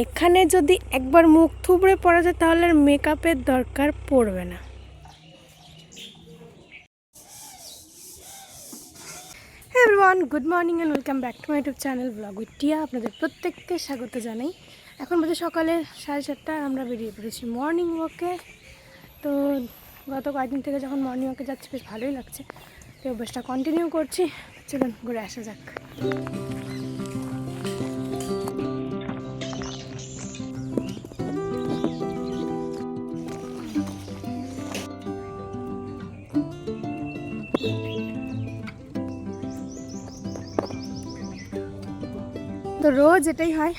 এখানে যদি একবার মুখ থুবড়ে পড়া যায়, তাহলে মেকআপের দরকার পড়বে না। Everyone good morning and welcome back to my YouTube channel vlog with Tia আপনাদের প্রত্যেককে স্বাগত জানাই। এখন বাজে সকালে সাড়ে চারটায় আমরা বেরিয়ে পড়েছি মর্নিং ওয়াকে তো গত কয়েকদিন থেকে যখন মর্নিং ওয়াকে যাচ্ছি, বেশ ভালোই লাগছে। তো অভ্যাসটা কন্টিনিউ করছি। চলুন ঘুরে আসা যাক। তো রোজ এটাই হয়,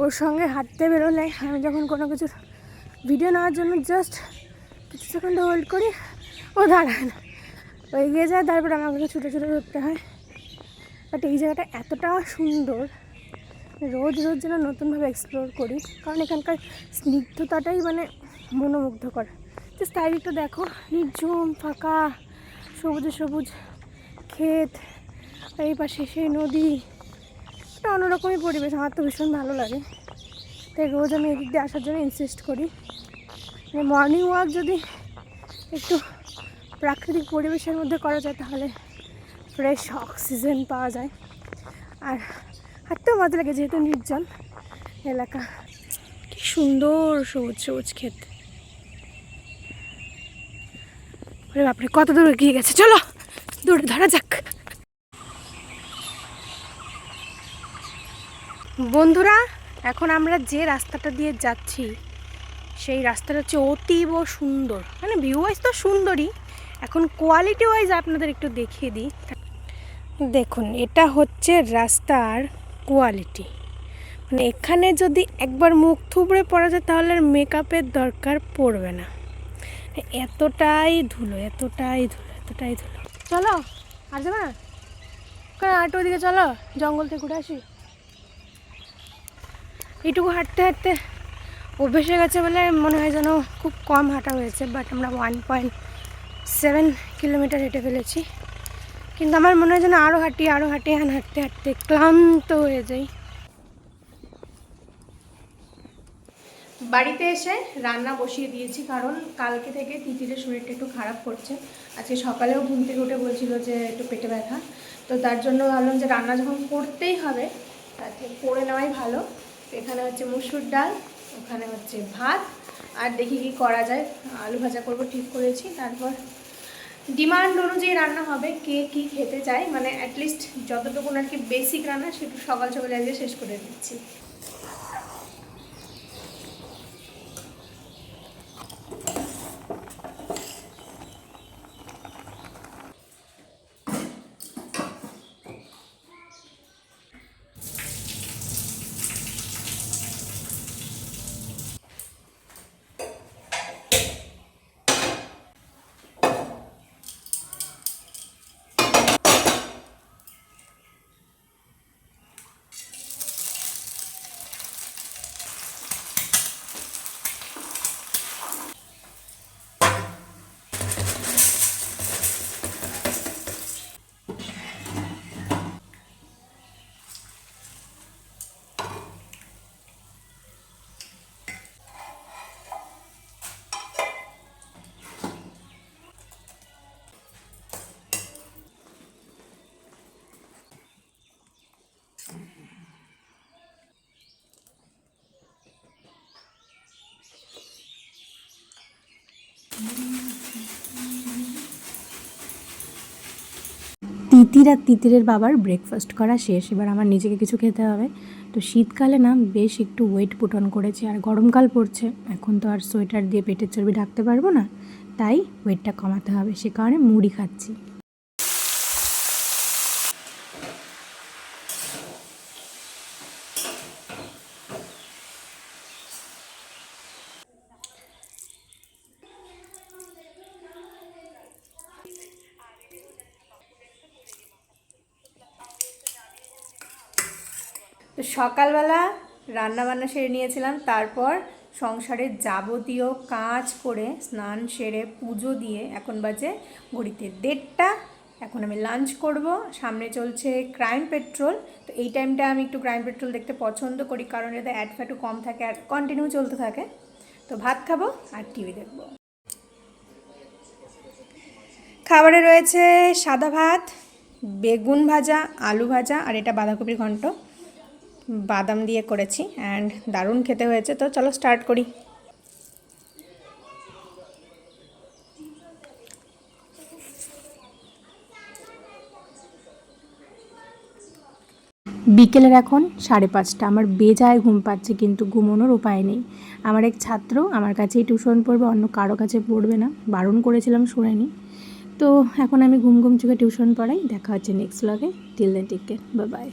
ওর সঙ্গে হাঁটতে বেরোলে আমি যখন কোনো কিছু ভিডিও নেওয়ার জন্য জাস্ট কিছু সেকেন্ড হোল্ড করি, ও দাঁড়ায় না। ও এগিয়ে যায়, তারপর আমাকে ছুটে ছুটে ধরতে হয়। বাট এই জায়গাটা এতটা সুন্দর, রোজ রোজ যেন নতুনভাবে এক্সপ্লোর করি, কারণ এখানকার স্নিগ্ধতাটাই মানে মনোমুগ্ধকর। জাস্ট চারিদিকটা দেখো, নির্ঝুম, ফাঁকা, সবুজে সবুজ, ক্ষেত, এই পাশে সেই নদী। একটা অন্যরকমই পরিবেশ। আমার তো ভীষণ ভালো লাগে। তাই রোজ আমি এদিক দিয়ে আসার জন্য ইনসিস্ট করি। মানে মর্নিং ওয়াক যদি একটু প্রাকৃতিক পরিবেশের মধ্যে করা যায়, তাহলে ফ্রেশ অক্সিজেন পাওয়া যায়। আর হাঁটতেও মজা লাগে, যেহেতু নির্জন এলাকা। কি সুন্দর সবুজ সবুজ ক্ষেত। বাপরে, কত দূর গিয়ে গেছে। চলো, দূরে ধরা যাক। বন্ধুরা, এখন আমরা যে রাস্তাটা দিয়ে যাচ্ছি, সেই রাস্তাটা হচ্ছে অতীব সুন্দর। মানে ভিউ ওয়াইজ তো সুন্দরই, এখন কোয়ালিটি ওয়াইজ আপনাদের একটু দেখিয়ে দিই। দেখুন, এটা হচ্ছে রাস্তার কোয়ালিটি মানে এখানে যদি একবার মুখ থুবড়ে পড়া যায়, তাহলে আর মেকআপের দরকার পড়বে না। এতটাই ধুলো এতটাই ধুলো এতটাই ধুলো। চলো, আর যাবে না? আর ওদিকে চলো? জঙ্গল থেকে ঘুরে আসি? এইটুকু হাঁটতে হাঁটতে অভ্যেস হয়ে গেছে বলে মনে হয় যেন খুব কম হাঁটা হয়েছে বাট আমরা ওয়ান পয়েন্ট সেভেন কিলোমিটার হেঁটে ফেলেছি। কিন্তু আমার মনে হয় যেন আরও হাঁটি আরও হাঁটি হান হাঁটতে হাঁটতে ক্লান্ত হয়ে যাই। বাড়িতে এসে রান্না বসিয়ে দিয়েছি, কারণ কালকে থেকে তিতিরের শরীরটা একটু খারাপ করছে। আজকে সকালেও ঘুম থেকে উঠে বলছিল যে একটু পেটে ব্যথা। তো তার জন্য ভাবলাম যে রান্না যখন করতেই হবে তাকে করে নেওয়াই ভালো। এখানে হচ্ছে মুসুর ডাল, ওখানে হচ্ছে ভাত। আর দেখি কি করা যায়। আলু ভাজা করব, ঠিক করেছি। তারপর ডিমান্ড অনুযায়ী রান্না হবে, কে কি খেতে চায়। মানে অ্যাটলিস্ট যতটুকু আর কি বেসিক রান্না, সেটু সকাল সকাল আজকে শেষ করে দিচ্ছি। Bye. তিতির আর তিতিরের বাবার ব্রেকফাস্ট করা শেষ। এবার আমার নিজেকে কিছু খেতে হবে। তো শীতকালে না, বেশ একটু ওয়েট পুটন করেছি। আর গরমকাল পড়ছে, এখন তো আর সোয়েটার দিয়ে পেটের চর্বি ঢাকতে পারব না। তাই ওয়েটটা কমাতে হবে। সে কারণে মুড়ি খাচ্ছি। তো সকালবেলা রান্না বান্না সেরে নিয়েছিলাম, তারপর সংসারের যাবতীয় কাজ করে স্নান সেরে পুজো দিয়ে এখন বাজে ঘড়িতে দেড়টা। এখন আমি লাঞ্চ করব। সামনে চলছে ক্রাইম পেট্রোল। তো এই টাইমটা আমি একটু ক্রাইম পেট্রোল দেখতে পছন্দ করি, কারণ এতে অ্যাড ফ্যাটও কম থাকে আর কন্টিনিউ চলতে থাকে। তো ভাত খাব আর টিভি দেখব। খাবারে রয়েছে সাদা ভাত, বেগুন ভাজা, আলু ভাজা আর এটা বাঁধাকপির ঘন্ট। বাদাম দিয়ে করেছি অ্যান্ড দারুণ খেতে হয়েছে, তো চলো স্টার্ট করি। বিকেলের এখন সাড়ে পাঁচটা, আমার বেজায় ঘুম পাচ্ছে কিন্তু ঘুমোনোর উপায় নেই। আমার এক ছাত্র আমার কাছেই টিউশন পড়বে, অন্য কারও কাছে পড়বে না, বারণ করেছিলাম শোনেনি। তো এখন আমি ঘুম ঘুম চোখে টিউশন পড়াই, দেখা হচ্ছে নেক্সট লগে টিল দেন টেক বাই